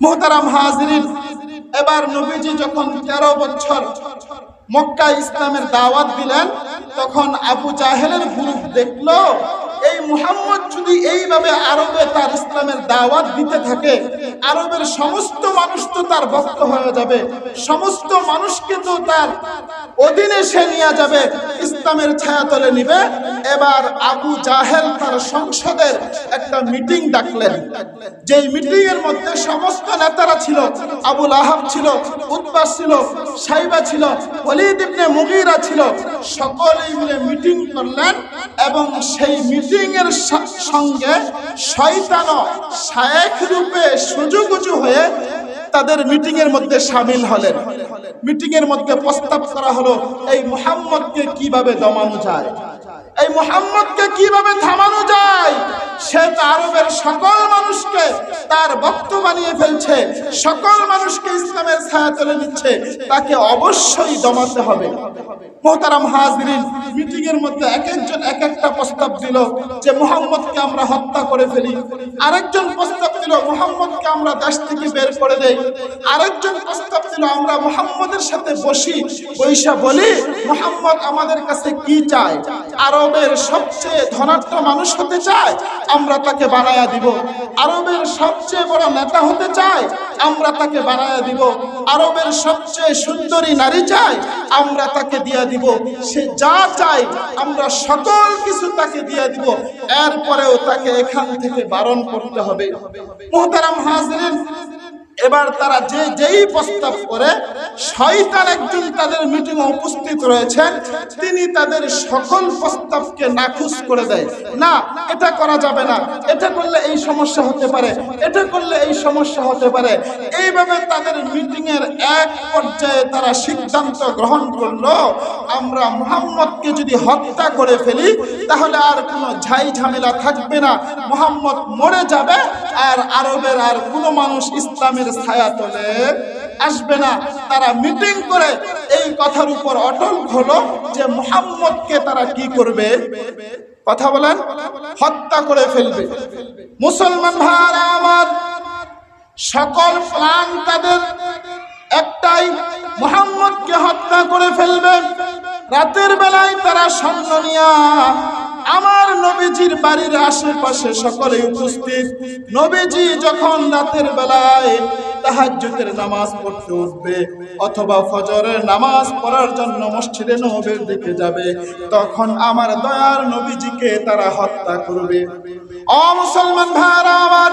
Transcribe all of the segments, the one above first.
মোহতারাম হাজরিন, এবার নবীজি যখন তেরো বছর মক্কা ইসলামের দাওয়াত দিলেন, তখন আবু জাহেলের গ্রুপ দেখল এই মুহাম্মদ যদি এইভাবে আরবে তার ইসলামের দাওয়াত দিতে থাকে, আরবের সমস্ত মানুষ তো তার ভক্ত হয়ে যাবে, সমস্ত মানুষকে তো তার অধীনে সে নিয়ে যাবে, ইসলামের ছায়াতলে নিবে। এবার আবু জাহেল তার সংসদের একটা মিটিং ডাকলেন। যেই মিটিং এর মধ্যে সমস্ত নেতারা ছিল, আবুল আহাব ছিল উদ্বাস ছিল, সাইবা ছিল ইবনে মুগীরা ছিল, সকলেই মিলে মিটিং করলেন এবং সেই মিটিং এর স- সঙ্গে শয়তানও শায়েখ রূপে সুযোগুজু হয়ে তাদের মিটিং এর মধ্যে সামিল হলেন। মিটিং এর মধ্যে প্রস্তাব করা হলো, এই মোহাম্মদকে কীভাবে দমানো যায়? এই মুহাম্মদকে কীভাবে থামানো যায়? সে আরবের সকল মানুষকে তার বক্ত বানিয়ে ফেলছে। সকল মানুষকে ইসলামের ছায়া তুলে নিচ্ছে। তাকে অবশ্যই দমাতে হবে। মোহতারাম হাজরিন মিটিং এর মধ্যে এক একজন এক একটা প্রস্তাব দিল যে মুহাম্মদকে আমরা হত্যা করে ফেলি। আরেকজন প্রস্তাব দিল, মুহাম্মদকে আমরা দেশ থেকে বের করে দেই। আরেকজন প্রস্তাব দিল, আমরা মুহাম্মদের সাথে বসি। বৈশা বলি, মুহাম্মদ আমাদের কাছে কি চায়? আরবের সবচেয়ে ধনাঢ্য মানুষ হতে চায়, আমরা তাকে বানায়া দিব। আরবের সবচেয়ে বড় নেতা হতে চায়, আমরা তাকে বানায়া দিব। আরবের সবচেয়ে সুন্দরী নারী চায়, আমরা তাকে দিয়া দিব। সে যা চায়, আমরা সকল কিছু তাকে দিয়া দিব। এরপরেও তাকে এখান থেকে বারণ করতে হবে। মোহতারাম হাজরিন এবার তারা যে যেই প্রস্তাব করে, শয়তান একজন তাদের মিটিং উপস্থিত রয়েছেন, তিনি তাদের সকল প্রস্তাবকে নাখুশ করে দেয়। না, এটা করা যাবে না। এটা করলে এই সমস্যা হতে পারে। এটা করলে এই সমস্যা হতে পারে। এইভাবে তাদের মিটিং এর এক পর্যায়ে তারা সিদ্ধান্ত গ্রহণ করল, আমরা মুহাম্মদকে যদি হত্যা করে ফেলি, তাহলে আর কোনো ঝাই ঝামেলা থাকবে না। মুহাম্মদ মরে যাবে, আর আরবের আর কোনো মানুষ ইসলামের ছায়া তলে, আসবে না। তারা মিটিং করে এই কথার উপর অটল হলো যে মুহাম্মদকে তারা কি করবে? কথা বলেন, হত্যা করে ফেলবে। মুসলমান ভাইরা আমার, সকল প্ল্যান তাদের একটাই, মোহাম্মদকে হত্যা করে ফেলবে। রাতের বেলায় তারা সৈন্য নিয়া আমার নবীজির বাড়ির আশেপাশে সকলে উপস্থিত। নবীজি যখন রাতের বেলায় তাহাজ্জুদের নামাজ পড়তে উঠবে অথবা ফজরের নামাজ পড়ার জন্য মসজিদে নবীর দিকে যাবে, তখন আমার দয়ার নবীজিকে তারা হত্যা করবে। অ মুসলমান ভাইরা আমার,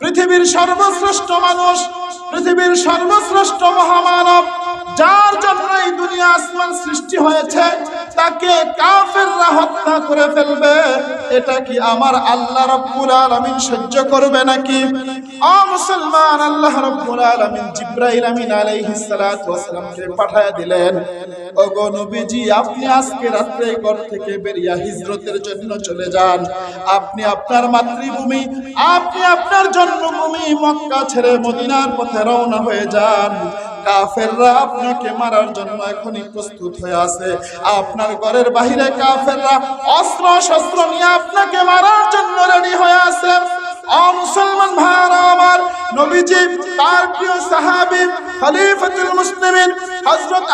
পৃথিবীর সর্বশ্রেষ্ঠ মানুষ, পৃথিবীর সর্বশ্রেষ্ঠ মহামানব যার জন্য এই দুনিয়া আসমান সৃষ্টি হয়েছে, তাকে কাফেররা হত্যা করে ফেলবে। এটা কি আমার আল্লাহ রব্বুল আলামিন সহ্য করবে নাকি? মুসলমান, আল্লাহ রব্বুল আলামিন আমিন আলাইহিস সালাতু পাঠায় দিলেন। নবীজি, আপনি আজকে রাত্রে ঘর থেকে হিজরতের জন্য চলে যান। আপনি আপনার মাতৃভূমি, আপনি আপনার জন্মভূমি মক্কা ছেড়ে মদিনার পথে রওনা হয়ে যান। কাফেররা আপনাকে মারার জন্য এখনই প্রস্তুত হয়ে আছে। আপনার ঘরের বাহিরে কাফেররা অস্ত্র শস্ত্র নিয়ে আপনাকে মারার জন্য রেডি হয়ে আছে।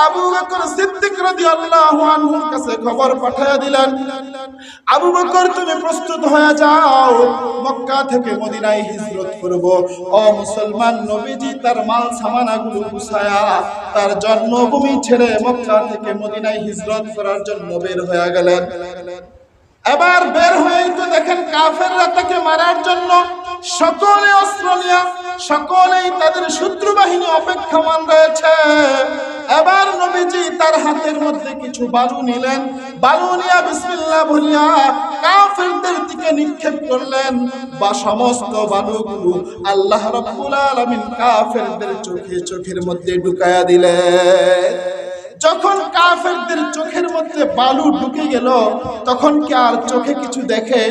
আবু খবর দিলেন, আবু তুমি প্রস্তুত হয়ে মক্কা থেকে মুসলমান নবীজি, তার তার জন্মভূমি ছেড়ে মক্কা থেকে মদিনায় হিজরত করার জন্য বের হয়ে গেলেন। এবার বের হয়ে তো দেখেন কাফেররা তাকে মারার জন্য সকলে অস্ত্র নিয়ে, সকলেই তাদের শত্রু বাহিনী অপেক্ষমান রয়েছে। এবার নবীজি তার হাতের মধ্যে কিছু বালু নিলেন। বালু নিয়া বিসমিল্লাহ বলিয়া কাফেরদের দিকে নিক্ষেপ করলেন। বা সমস্ত বালুগুলো আল্লাহ রাব্বুল আলামিন কাফেরদের চোখে চোখের মধ্যে ঢুকায়া দিলেন। যখন কাফেরদের চোখের মধ্যে বালু ঢুকে গেল, তখন কি আর চোখে কিছু দেখে?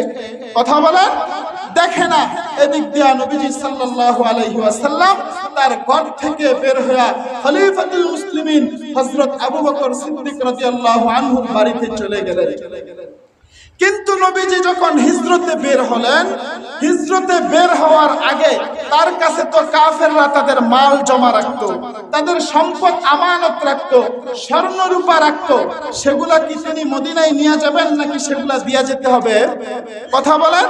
কথা বলেন দেখে না। এদিক দিয়া নবীজি সাল্লাল্লাহু আলাইহি ওয়াসাল্লাম তার ঘর থেকে বের হয়ে খলিফাতুল মুসলিমিন হযরত আবু বকর সিদ্দিক রাদিয়াল্লাহু আনহুর বাড়িতে চলে গেলেন। কিন্তু নবীজি যখন হিজরতে বের হলেন, হিজরতে বের হওয়ার আগে তার কাছে তো কাফেররা তাদের মাল জমা রাখতো, তাদের সম্পদ আমানত রাখতো, স্বর্ণ রূপা রাখতো। সেগুলা কি তিনি মদিনায় নিয়ে যাবেন নাকি সেগুলা দিয়া যেতে হবে? কথা বলেন।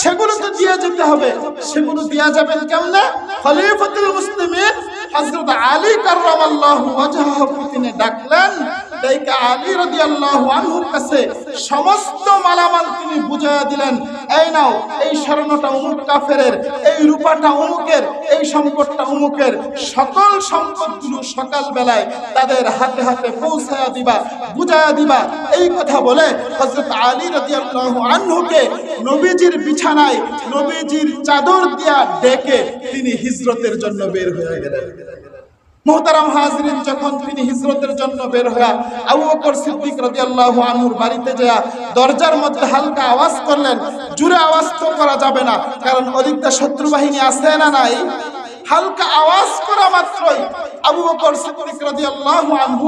সেগুলো তো দিয়ে যেতে হবে। সেগুলো দিয়া যাবেন কেমনে? খলিফাতুল মুসলিমিন হযরত আলী কাররামাল্লাহু ওয়াজহাহু তিনি ডাকলেন সকল সম্পদগুলো তাদের হাতে হাতে পৌঁছায়া দিবা, বুঝাইয়া দিবা। এই কথা বলে হযরত আলী নবীজির বিছানায়, নবীজির চাদর দিয়া ডেকে তিনি হিজরতের জন্য বের হয়ে গেলেন। মোহতারাম হাজরিন যখন তিনি হিজরতের জন্য বের হয়ে আবু বকর সিদ্দিক রাদিয়াল্লাহু আনহুর বাড়িতে যায় দরজার মধ্যে হালকা আওয়াজ করলেন, জোরে আওয়াজ তো করা যাবে না, কারণ অধিকটা শত্রু বাহিনী আছে না নাই? হালকা আওয়াজ করা মাত্রই আবু বকর সিদ্দিক রাদিয়াল্লাহু আনহু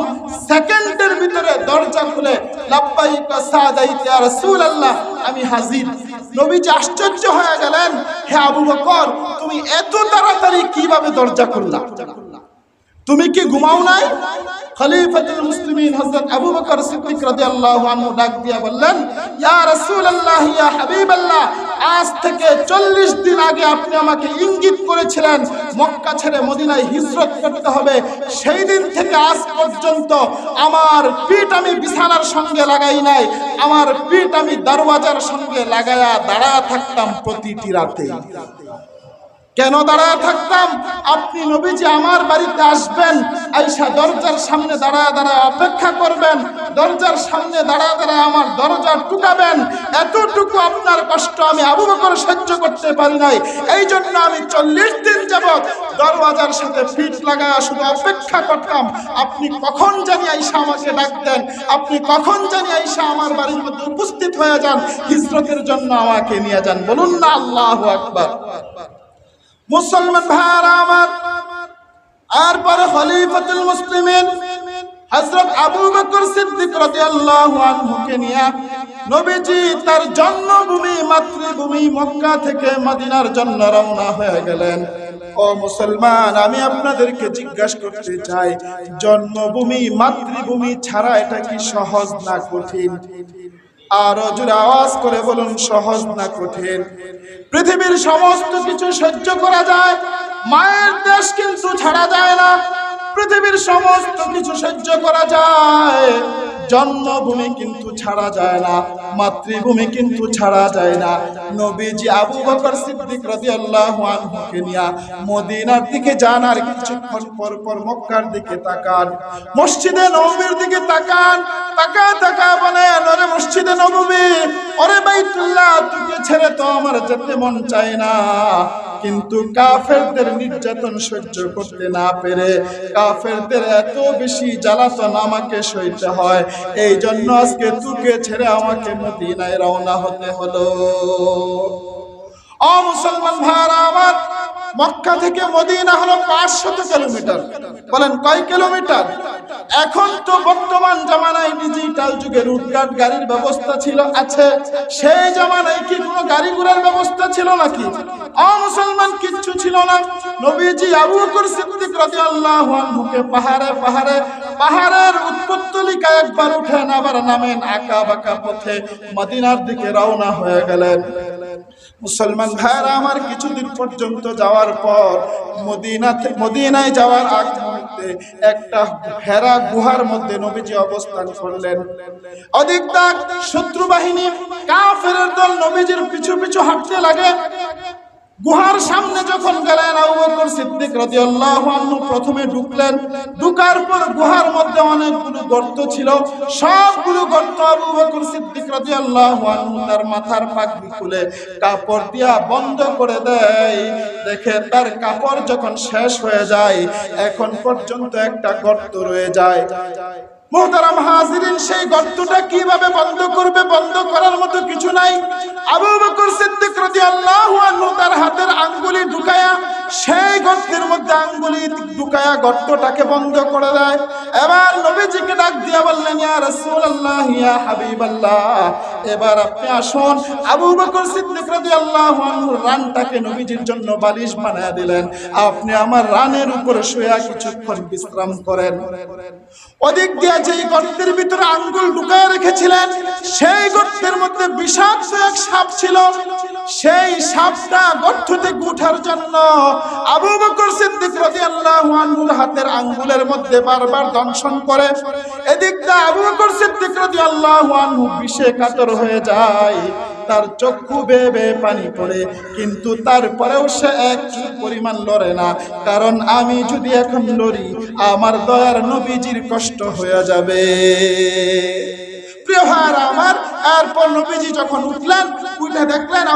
সেকেন্ডের ভিতরে দরজা খুলে, লাব্বাইক সাদাইত ইয়া রাসূলুল্লাহ, আমি হাজির। নবীজি আশ্চর্য হয়ে গেলেন, হে আবু বকর, তুমি এত তাড়াতাড়ি কীভাবে দরজা খুললা? তুমি কি ঘুমাও নাই? খলিফাতুল মুসলিমিন হযরত আবু বকর সিদ্দিক রাদিয়াল্লাহু আনহু ডাক দিয়া বললেন, ইয়া রাসূলুল্লাহ, ইয়া হাবিবাল্লাহ, আজ থেকে 40 দিন আগে আপনি আমাকে ইঙ্গিত করেছিলেন, মক্কা ছেড়ে মদিনায় হিজরত করতে হবে। সেই দিন থেকে আজ পর্যন্ত আমার পিঠ আমি বিছানার সঙ্গে লাগাই নাই, আমার পিঠ আমি দরওয়াজার সঙ্গে লাগায়া দাঁড়া থাকতাম প্রতিটি রাতে। কেন দাঁড়ায় থাকতাম? আপনি নবীজি আমার বাড়িতে আসবেন, আইসা দরজার সামনে দাঁড়ায় দাঁড়ায় অপেক্ষা করবেন, দরজার সামনে দাঁড়ায় দাঁড়ায় আমার দরজা টুকাবেন। এতটুকু আপনার কষ্ট আমি আবু বকর সহ্য করতে পারি নাই। এই জন্য আমি চল্লিশ দিন যাবৎ দরওয়াজার সাথে ফিট লাগায় শুধু অপেক্ষা করতাম, আপনি কখন জানি আইসা আমাকে ডাকতেন, আপনি কখন জানি আইসা আমার বাড়ির মধ্যে উপস্থিত হয়ে যান, হিজরতের জন্য আমাকে নিয়ে যান। বলুন না আল্লাহ আকবার। মুসলমান ভাইয়ারা আমার, আর পরে খলিফাতুল মুসলিমিন হযরত আবু বকর সিদ্দিক রাদিয়াল্লাহু আনহুকে নিয়ে নবীজি তার জন্মভূমি, মাতৃভূমি মক্কা থেকে মদিনার জন্য রওনা হয়ে গেলেন। ও মুসলমান, আমি আপনাদেরকে জিজ্ঞাসা করতে চাই, জন্মভূমি, মাতৃভূমি ছাড়া এটা কি সহজ না কঠিন? আরও জোরে আওয়াজ করে বলুন, সহজ না কঠিন? পৃথিবীর সমস্ত কিছু সহ্য করা যায়, মায়ের দেশ কিন্তু ছাড়া যায় না। পৃথিবীর সমস্ত কিছু সহ্য করা যায়। জন্মভূমি কিন্তু ছাড়া যায় না, মাতৃভূমি কিন্তু ছাড়া যায় না। নবীজি আবু বকর সিদ্দিক রাদিয়াল্লাহু আনহুকে নিয়া মদিনার দিকে যান আর কিছুক্ষণ পর পর মক্কার দিকে তাকান। মসজিদে নববীর দিকে তাকান তাকা তাকা বলেন ওরে মসজিদে নববী ওরে বাইতুল্লাহ, তোকে ছেড়ে তো আমার যেতে মন চায় না। কিন্তু কাফেরদের নির্যাতন সহ্য করতে না পেরে কাফেরদের এত বেশি জ্বালাতন আমাকে সইতে হয়। এই জন্য আজকে তুকে ছেড়ে আমাকে মদিনায় রওনা হতে হলো। অ মুসলমান ভাইরা আমার মক্কা থেকে মদিনা হলো পাঁচশত কিলোমিটার। বলেন, কয় কিলোমিটার? এখন তো বর্তমান জামানায় ডিজিটাল যুগে রুটঘাট গাড়ির ব্যবস্থা ছিল, আছে। সেই জামানায় কি কোনো গাড়ি ঘোড়ার ব্যবস্থা ছিল নাকি? ও মুসলমান কিচ্ছু ছিল না। নবীজি আবু বকর সিদ্দিক রাদিয়াল্লাহু আনহুকে পাহাড়ে পাহাড়ে, পাহাড়ের উৎপত্তলিকা একবার উঠেন আবার নামেন আঁকা বাঁকা পথে মদিনার দিকে রওনা হয়ে গেলেন। মুসলমান ভাইরা আমার কিছুদিন পর্যন্ত যাওয়ার পর মদিনাতে মদিনায় যাওয়ার আগ মুহূর্তে একটা হেরা গুহার মধ্যে নবীজি অবস্থান করলেন। অধিক শত্রু বাহিনী, কাফেরের দল নবীজির পিছু পিছু হাঁটতে লাগে। গুহার সামনে যখন গেলেন আবু বকর সিদ্দিক রাদিয়াল্লাহু আনহু প্রথমে ঢুকলেন। ঢুকার পর গুহার মধ্যে অনেকগুলো গর্ত ছিল। সবগুলো গর্ত আবু বকর সিদ্দিক রাদিয়াল্লাহু আনহু তার মাথার পাগড়ি খুলে কাপড় দিয়া বন্ধ করে দেয়। দেখে তার কাপড় যখন শেষ হয়ে যায়, এখন পর্যন্ত একটা গর্ত রয়ে যায়। মোহতারাম হাজিরিন, সেই গর্তটা কীভাবে বন্ধ করবে, বন্ধ করার মতো কিছু নাই। আবু বকর সিদ্দিক রাদিয়াল্লাহু আনহু তার হাতের আঙ্গুলি ঢুকায়া, সেই গর্তের মধ্যে আঙ্গুলি ঢুকায়া গর্তটাকে বন্ধ করে দেয়। এবার নবীজিকে ডাক দিয়া বললেন, ইয়া রাসূলুল্লাহ, ইয়া হাবিবাল্লাহ এবার আপনি আসুন। আবু বকর সিদ্দিক রাদিয়াল্লাহু আনহু রানটাকে নবীজির জন্য বালিশ বানায় দিলেন। আপনি আমার রানের উপরে শুয়ে কিছুক্ষণ বিশ্রাম করেন। দিয়ে যেই গর্তের ভিতরে আঙ্গুল ঢুকায় রেখেছিলেন, সেই গর্তের মধ্যে বিষাক্ত এক সাপ ছিল। সেই সাপটা গর্ত থেকে জন্য আবু বকর সিদ্দিক রাদিয়াল্লাহু আনহুর হাতের আঙ্গুলের মধ্যে বারবার দংশন করে। এদিকটা আবু বকর সিদ্দিক রাদিয়াল্লাহু আনহু বিষে কাতর হয়ে যায়। তার চক্ষু বেয়ে পানি পড়ে, কিন্তু তারপরেও সে এক পরিমাণ লড়ে না। কারণ আমি যদি এখন লড়ি, আমার দয়ার নবীজির কষ্ট হয়ে যাবে। নবীজি যখন উঠলেন, উঠে দেখলেন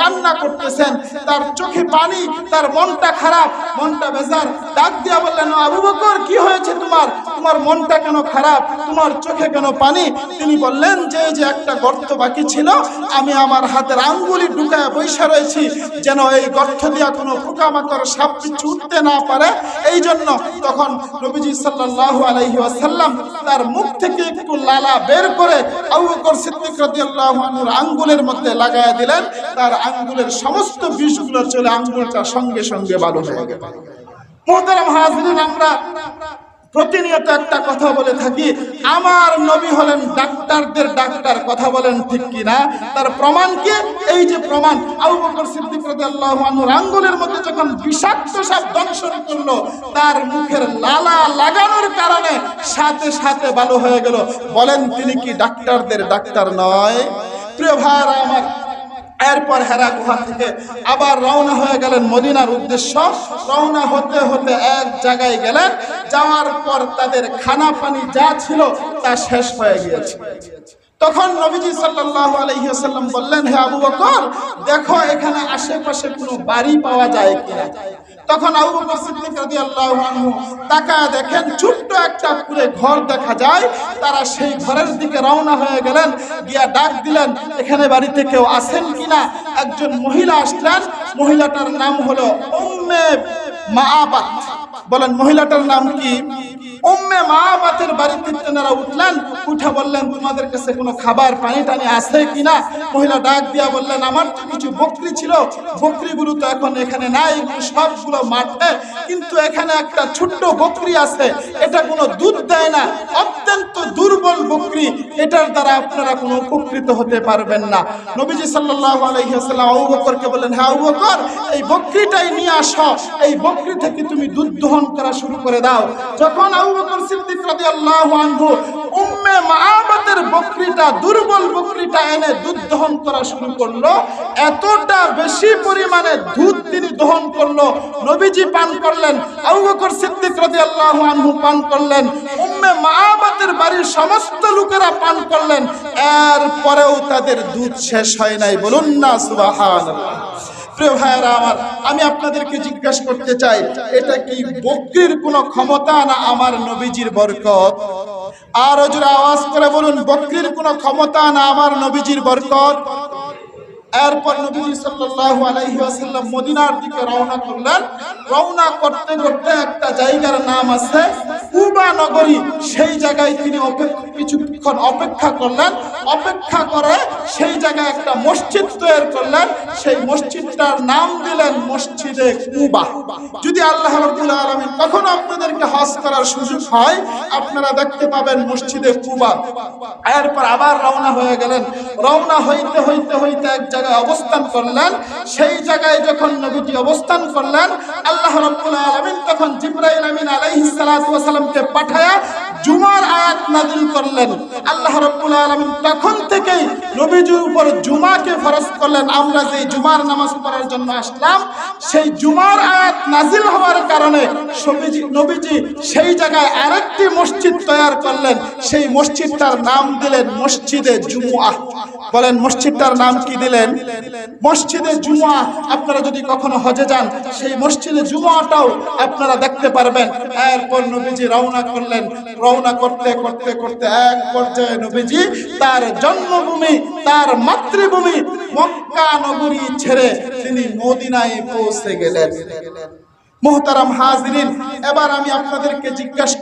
কান্না করতেছেন। তার চোখে পানি, তার মনটা খারাপ, মনটা বললেন, আবু কি হয়েছে তোমার? তোমার মনটা কেন খারাপ? তোমার চোখে কেন পানি? তিনি বললেন, যে যে একটা গর্ত বাকি ছিল, আমি আমার হাতের আঙ্গুলি ঢুকায় বৈশা রয়েছি। যেন এই গর্ত দিয়া কোনো পোকামাকড় সাপ বিচ্ছু উঠতে না পারে। এই জন্য তখন নবীজি আলাইহি ওয়াসাল্লাম তার মুখ থেকে একটু লালা বের করে আঙ্গুলের মধ্যে লাগায় দিলেন। তার আঙ্গুলের সমস্ত বিষগুলো চলে আঙ্গুলটা সঙ্গে সঙ্গে বালু হয়ে গেল। আমরা প্রতিনিয়ত একটা কথা বলে থাকি, আমার নবী হলেন ডাক্তারদের ডাক্তার, কথা বলেন ঠিক কি না তার প্রমাণ কি? এই যে প্রমাণ, আবু বকর সিদ্দিক রাদিয়াল্লাহু আনহুর আঙ্গুলের মধ্যে যখন বিষাক্ত সাপ দংশন করল, তার মুখের লালা লাগানোর কারণে সাথে সাথে ভালো হয়ে গেল। বলেন তিনি কি ডাক্তারদের ডাক্তার নয়? প্রিয় ভাইরা আমার এরপর হেরা গুহা থেকে আবার রওনা হয়ে গেলেন মদিনার উদ্দেশ্য। রওনা হতে হতে এক জায়গায় গেলেন, যাওয়ার পর তাদের খানা পানি যা ছিল তা শেষ হয়ে গিয়েছে। তখন নবীজি সাল্লাল্লাহু আলাইহি ওয়াসাল্লাম বললেন, হে আবু বকর, দেখো এখানে আশেপাশে কোনো বাড়ি পাওয়া যায় কিনা? তখন আবু দেখেন ছোট্ট একটা পুরে ঘর দেখা যায়। তারা সেই ঘরের দিকে রওনা হয়ে গেলেন, গিয়া ডাক দিলেন, এখানে বাড়িতে কেউ আছেন কিনা? একজন মহিলা আসলেন। মহিলাটার নাম হলো মা মাআবাত। বলেন, মহিলাটার নাম কি? উম্মে মা মাআবাতের বাড়িতে তেনারা উঠলেন, উঠে বললেন, তোমাদের কাছে কোনো খাবার পানি টানি আছে কিনা? মহিলা ডাক দিয়া বললেন, আমার তো কিছু বকরি ছিল, বকরিগুলো তো এখন এখানে নাই সবগুলো মাঠে, কিন্তু এখানে একটা ছোট্ট বকরি আছে, এটা কোনো দুধ দেয় না, অত্যন্ত বকরি এটার দ্বারা আপনারা কোনো উপকৃত হতে পারবেন না। নবীজি সাল্লাল্লাহু আলাইহি ওয়াসাল্লাম আবু বকরকে বললেন হ্যাঁ আবু বকর, এই বকরিটাই নিয়ে আসো। এই বকরি থেকে তুমি দুধ দহন করা শুরু করে দাও। যখন আবু বকর সিদ্দিক রাদিয়াল্লাহু আনহু উম্মে মাআবাতের বকরিটা, দুর্বল বকরিটা এনে দুধ দহন করা শুরু করল। এতটা বেশি পরিমাণে দুধ তিনি দহন করল। নবীজি পান করলেন, আবু বকর সিদ্দিক রাদিয়াল্লাহু আনহু পান করলেন, উম্মে মাআবাতের বাড়ির সমস্ত লোকেরা পান করলেন। এর পরেও তাদের দুধ শেষ হয় নাই। বলুন না, সুবহানাল্লাহ। প্রিয় ভাইয়েরা আমার, আমি আপনাদেরকে জিজ্ঞাসা করতে চাই, এটা কি বকরির কোনো ক্ষমতা না আমার নবীজির বরকত? আর জোরে আওয়াজ করে বলুন বকরির কোনো ক্ষমতা না আমার নবীজির বরকত? এরপর নবীজি সাল্লাল্লাহু আলাইহি ওয়াসাল্লাম মদিনার দিকে রওনা করলেন। রওনা করতে করতে একটা জায়গার নাম আছে কুবা নগরী। সেই জায়গায় তিনি অপেক্ষা, কিছুক্ষণ অপেক্ষা করলেন। অপেক্ষা করে সেই জায়গায় একটা মসজিদ তৈরি করলেন। সেই মসজিদটার নাম দিলেন মসজিদে কুবা যদি আল্লাহ রাব্বুল আলামিন কখনো আপনাদেরকে হজ করার সুযোগ হয়, আপনারা দেখতে পাবেন মসজিদে কুবা এরপর আবার রওনা হয়ে গেলেন। রওনা হইতে হইতে হইতে এক জায়গায় অবস্থান করলেন, সেই জায়গায় যখন নবীটি অবস্থান করলেন, আল্লাহ রাব্বুল আলামিন তখন জিবরাইল আমিন আলাইহিস সালামকে পাঠায়া জুমার আয়াত নাযিল করলেন। আল্লাহ রাব্বুল আলামিন তখন থেকেই নবীজির উপর জুমাকে ফরজ করলেন। আমরা যে জুমার নামাজ পড়ার জন্য আসলাম, সেই জুমার নাযিল হওয়ার কারণে নবীজি সেই জায়গায় আরেকটি মসজিদ তৈরি করলেন। সেই মসজিদটার নাম দিলেন মসজিদে জুমুআহ বলেন, মসজিদটার নাম কি দিলেন? মসজিদে জুমুয়া, আপনারা যদি কখনো হজে যান, সেই মসজিদে জুমুয়াটাও আপনারা দেখতে পারবেন। এরপর নবীজি রওনা করলেন। রওনা করতে করতে করতে এক পর্যায়ে নবীজি তার জন্মভূমি, তার মাতৃভূমি মক্কা নগরী ছেড়ে তিনি মদিনায় পৌঁছে গেলেন। হাজরিন, এবার আমি আপনাদেরকে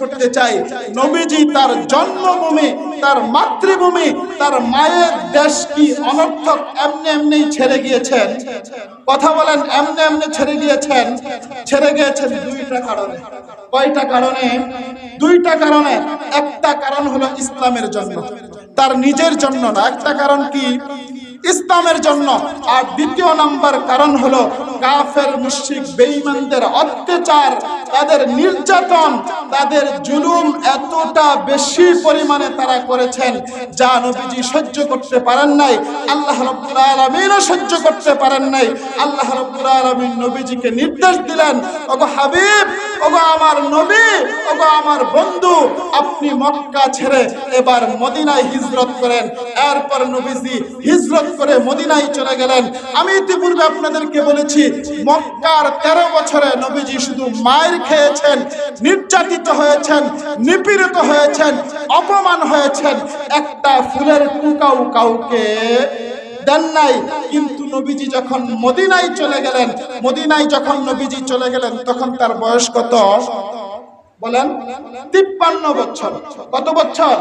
করতে চাই, নবীজি তার জন্মভূমি, তার মাতৃভূমি, তার মায়ের দেশ কি অনর্থক এমনি এমনি ছেড়ে গিয়েছেন? কথা বলেন, এমনি এমনি ছেড়ে গিয়েছেন? ছেড়ে গিয়েছেন দুইটা কারণে। কয়টা কারণে? দুইটা কারণে। একটা কারণ হলো ইসলামের জন্য তার নিজের জন্য না, একটা কারণ কি? ইসলামের জন্য। আর দ্বিতীয় নাম্বার কারণ হলো কাফের, মুশরিক, বেঈমানদের অত্যাচার, তাদের নির্যাতন, তাদের জুলুম এতটা বেশি পরিমাণে তারা করেছেন যা নবীজি সহ্য করতে পারেন নাই, আল্লাহ রাব্বুল আলামিনও সহ্য করতে পারেন নাই। আল্লাহ রাব্বুল আলামিন নবীজিকে নির্দেশ দিলেন, ওগো হাবিব, ওগো আমার নবী, ওগো আমার বন্ধু, আপনি মক্কা ছেড়ে এবার মদিনায় হিজরত করেন। এরপর নবীজি হিজরত করে মদিনায় চলে গেলেন। আমি ইতিপূর্বে আপনাদেরকে বলেছি, মক্কার তেরো বছরে নবীজি শুধু মায়ের খেয়েছেন, নির্যাতিত হয়েছেন, নিপীড়িত হয়েছেন, অপমান হয়েছেন। একটা ফুলের টুকাও কাউকে দেন নাই। কিন্তু নবীজি যখন মদিনায় চলে গেলেন, মদিনায় যখন নবীজি চলে গেলেন, তখন তার বয়স কত? বলেন, তিপ্পান্ন বছর। কত বছর?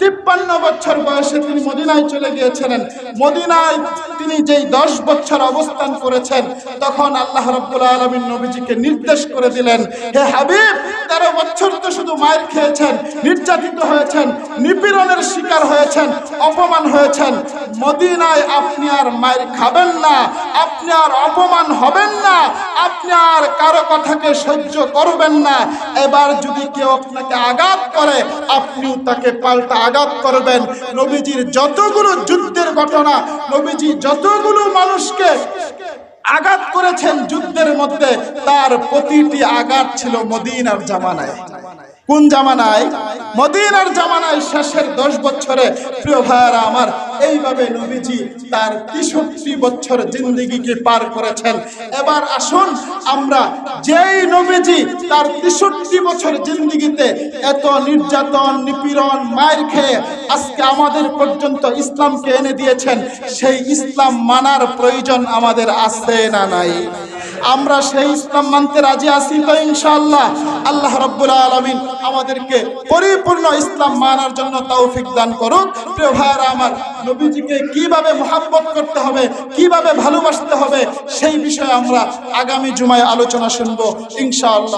তিপ্পান্ন বছর বয়সে তিনি মদিনায় চলে গিয়েছিলেন। মদিনায় তিনি যেই দশ বছর অবস্থান করেছেন, তখন আল্লাহ রব্বুল আলমিন নবীজিকে নির্দেশ করে দিলেন, হে হাবিব, তেরো বছর তো শুধু মায়ের খেয়েছেন, নির্যাতিত হয়েছেন, নিপীড়নের শিকার হয়েছেন, অপমান হয়েছেন। মদিনায় আপনি আর মায়ের খাবেন না, আপনি আর অপমান হবেন না, আপনি আর কারও কথাকে সহ্য করবেন না। এবার যদি কেউ আপনাকে আঘাত করে, আপনিও তাকে পাল্টা আঘাত করবেন। নবীজির যতগুলো যুদ্ধের ঘটনা, নবীজি যতগুলো মানুষকে আঘাত করেছেন যুদ্ধের মধ্যে, তার প্রতিটি আঘাত ছিল মদিনার জামানায়। কোন জামানায়? মদিনার জামানায় শেষের দশ বছরে, প্রিয় ভাইয়ারা আমার, এইভাবে নবীজি তার তেষট্টি বছর জিন্দিগিকে পার করেছেন। এবার আসুন আমরা যেই নবীজি তার তেষট্টি বছর জিন্দিগিতে এত নির্যাতন, নিপীড়ন, মায়ের খেয়ে আজকে আমাদের পর্যন্ত ইসলামকে এনে দিয়েছেন, সেই ইসলাম মানার প্রয়োজন আমাদের আছে না নাই? আমরা সেই ইসলাম মানতে রাজি আছি তো ইনশাআল্লাহ। আল্লাহ রব্বুল আলমিন আমাদেরকে পরিপূর্ণ ইসলাম মানার জন্য তৌফিক দান করুন প্রিয় ভাইয়ারা আমার, নবীজিকে কীভাবে মহাব্বত করতে হবে, কীভাবে ভালোবাসতে হবে, সেই বিষয়ে আমরা আগামী জুমায় আলোচনা শুনব ইনশাআল্লাহ।